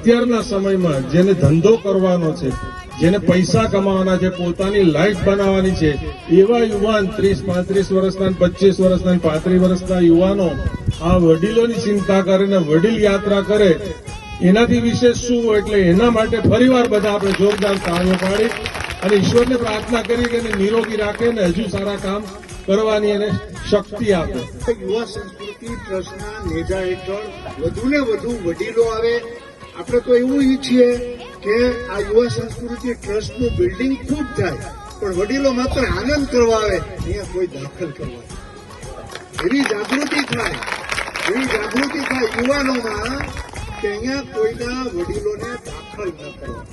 અત્યારના સમયમાં જેને ધંધો કરવાનો છે, જેને પૈસા કમાવાના છે, પોતાની લાઈફ બનાવવાની છે, એવા યુવાન ત્રીસ, પાંત્રીસ વર્ષના પચીસ વર્ષના પાંત્રીસ વર્ષના યુવાનો આ વડીલોની ચિંતા કરે ને વડીલ યાત્રા કરે, એનાથી વિશેષ શું એટલે એના માટે ફરીવાર બધા આપણે જોરદાર તાળીઓ પાડી અને ઈશ્વરને પ્રાર્થના કરી કે નિરોગી રાખે ને હજુ સારા કામ કરવાની એને શક્તિ આપે. યુવા સંસ્કૃતિ ટ્રસ્ટના નેજા હેઠળ વધુને વધુ વડીલો આવે આપણે તો એવું ઈચ્છીએ કે આ યુવા સંસ્કૃતિ ટ્રસ્ટનું બિલ્ડિંગ ખૂબ થાય, પણ વડીલો માત્ર આનંદ કરવા આવે, અહીંયા કોઈ દાખલ કરવા એવી જાગૃતિ થાય, એવી જાગૃતિ થાય યુવાનોમાં કે અહીંયા કોઈના વડીલોને દાખલ ન કરવા.